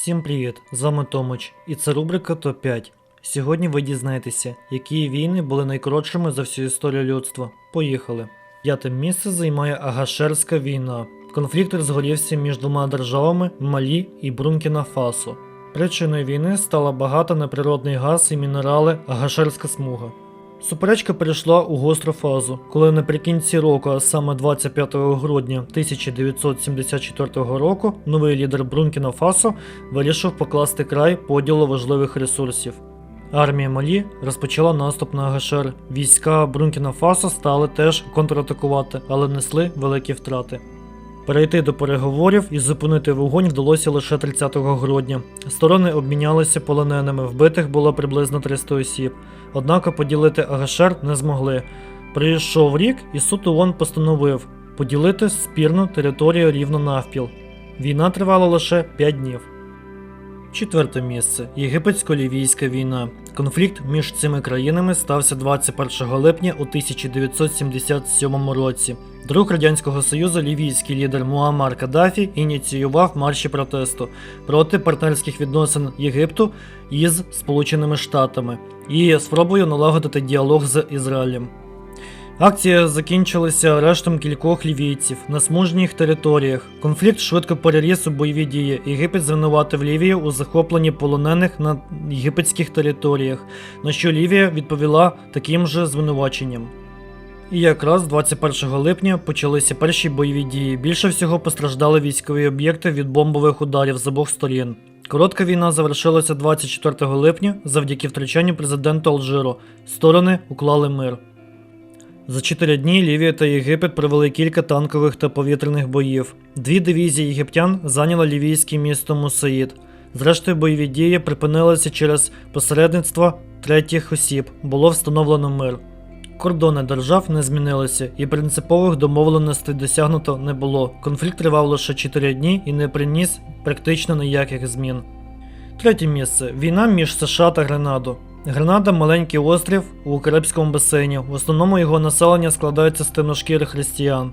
Всім привіт! З вами Томич, і це рубрика ТОП5. Сьогодні ви дізнаєтеся, які війни були найкоротшими за всю історію людства. Поїхали. П'яте місце займає Агашерська війна. Конфлікт розгорівся між двома державами Малі і Брункіна Фасо. Причиною війни стала багата на природний газ і мінерали Агашерська смуга. Суперечка перейшла у гостру фазу, коли наприкінці року, а саме 25 грудня 1974 року, новий лідер Брункіна Фасо вирішив покласти край поділу важливих ресурсів. Армія Малі розпочала наступ на Агашер. Війська Брункіна Фасо стали теж контратакувати, але несли великі втрати. Перейти до переговорів і зупинити вогонь вдалося лише 30 грудня. Сторони обмінялися полоненими, вбитих було приблизно 300 осіб. Однак поділити Агашер не змогли. Прийшов рік, і суд ООН постановив поділити спірну територію рівно навпіл. Війна тривала лише 5 днів. Четверте місце Єгипетсько-Лівійська війна. Конфлікт між цими країнами стався 21 липня у 1977 році. Друг Радянського Союзу лівійський лідер Муаммар Каддафі ініціював марші протесту проти партнерських відносин Єгипту із Сполученими Штатами і спробою налагодити діалог з Ізраїлем. Акція закінчилася арештом кількох лівійців на смужніх територіях. Конфлікт швидко переріс у бойові дії. Єгипет звинуватив Лівію у захопленні полонених на єгипетських територіях, на що Лівія відповіла таким же звинуваченням. І якраз 21 липня почалися перші бойові дії. Більше всього постраждали військові об'єкти від бомбових ударів з обох сторін. Коротка війна завершилася 24 липня завдяки втручанню президента Алжиру. Сторони уклали мир. За чотири дні Лівія та Єгипет провели кілька танкових та повітряних боїв. Дві дивізії єгиптян зайняли лівійське місто Мусаїд. Зрештою, бойові дії припинилися через посередництво третіх осіб. Було встановлено мир. Кордони держав не змінилися, і принципових домовленостей досягнуто не було. Конфлікт тривав лише 4 дні і не приніс практично ніяких змін. Третє місце війна між США та Гренадо. Гренада маленький острів у Карибському басейні. В основному його населення складається з темношкірих християн.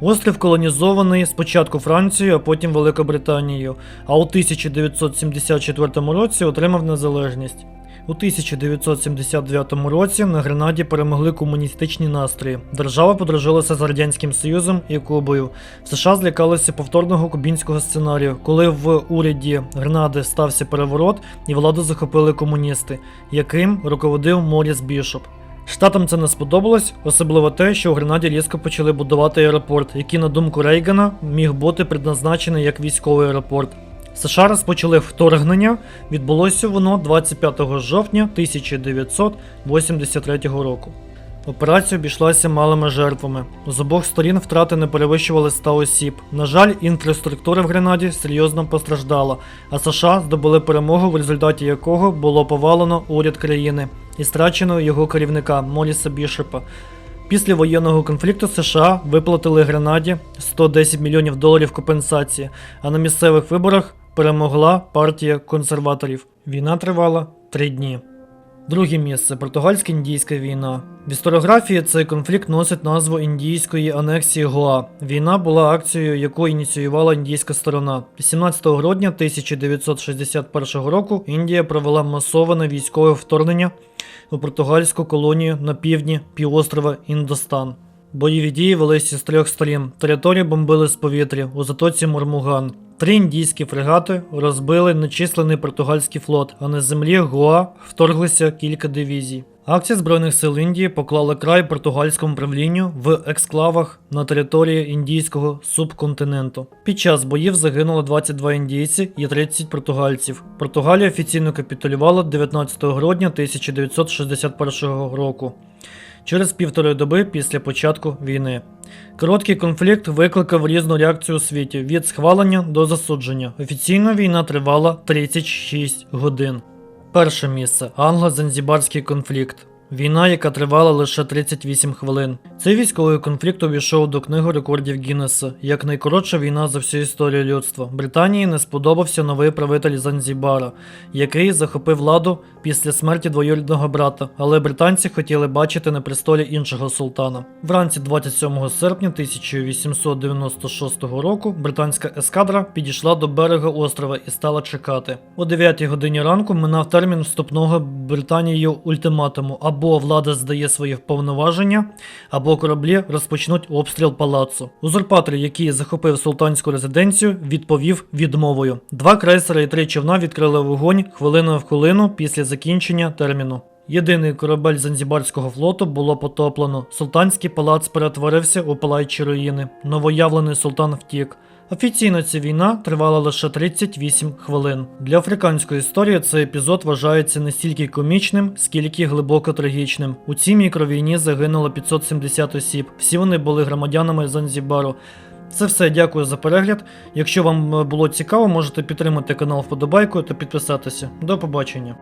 Острів колонізований спочатку Францією, а потім Великобританією, а у 1974 році отримав незалежність. У 1979 році на Гренаді перемогли комуністичні настрої. Держава подружилася з Радянським Союзом і Кубою. В США злякалися повторного кубінського сценарію, коли в уряді Гренади стався переворот і владу захопили комуністи, яким руководив Моріс Бішоп. Штатам це не сподобалось, особливо те, що у Гренаді різко почали будувати аеропорт, який, на думку Рейгана, міг бути предназначений як військовий аеропорт. США розпочали вторгнення, відбулося воно 25 жовтня 1983 року. Операція обійшлася малими жертвами. З обох сторін втрати не перевищували 100 осіб. На жаль, інфраструктура в Гренаді серйозно постраждала, а США здобули перемогу, в результаті якого було повалено уряд країни і страчено його керівника Моліса Бішопа. Після воєнного конфлікту США виплатили Гренаді 110 мільйонів доларів компенсації, а на місцевих виборах перемогла партія консерваторів. Війна тривала три дні. Друге місце португальсько-індійська війна. В історіографії цей конфлікт носить назву індійської анексії Гоа. Війна була акцією, яку ініціювала індійська сторона. 18 грудня 1961 року Індія провела масоване військове вторгнення у португальську колонію на півдні півострова Індостан. Бойові дії велися з трьох сторін. Територію бомбили з повітря у затоці Мурмуган. Три індійські фрегати розбили нечисленний португальський флот, а на землі Гоа вторглися кілька дивізій. Акція Збройних сил Індії поклала край португальському правлінню в ексклавах на території індійського субконтиненту. Під час боїв загинуло 22 індійці і 30 португальців. Португалія офіційно капітулювала 19 грудня 1961 року. Через півтори доби після початку війни. Короткий конфлікт викликав різну реакцію у світі від схвалення до засудження. Офіційно війна тривала 36 годин. Перше місце англо-занзібарський конфлікт. Війна, яка тривала лише 38 хвилин. Цей військовий конфлікт увійшов до книги рекордів Гіннеса як найкоротша війна за всю історію людства. Британії не сподобався новий правитель Занзібара, який захопив владу після смерті двоюрідного брата, але британці хотіли бачити на престолі іншого султана. Вранці 27 серпня 1896 року британська ескадра підійшла до берега острова і стала чекати. О 9 годині ранку минав термін вступного Британією ультиматуму: або влада здає свої повноваження, або кораблі розпочнуть обстріл палацу. Узурпатор, який захопив султанську резиденцію, відповів відмовою. Два крейсери і три човна відкрили вогонь хвилину в хвилину після закінчення терміну. Єдиний корабель Занзібарського флоту було потоплено. Султанський палац перетворився у палаючі руїни. Новоявлений султан втік. Офіційно ця війна тривала лише 38 хвилин. Для африканської історії цей епізод вважається не стільки комічним, скільки глибоко трагічним. У цій мікровійні загинуло 570 осіб. Всі вони були громадянами Занзібару. Це все, дякую за перегляд. Якщо вам е, було цікаво, можете підтримати канал вподобайкою та підписатися. До побачення.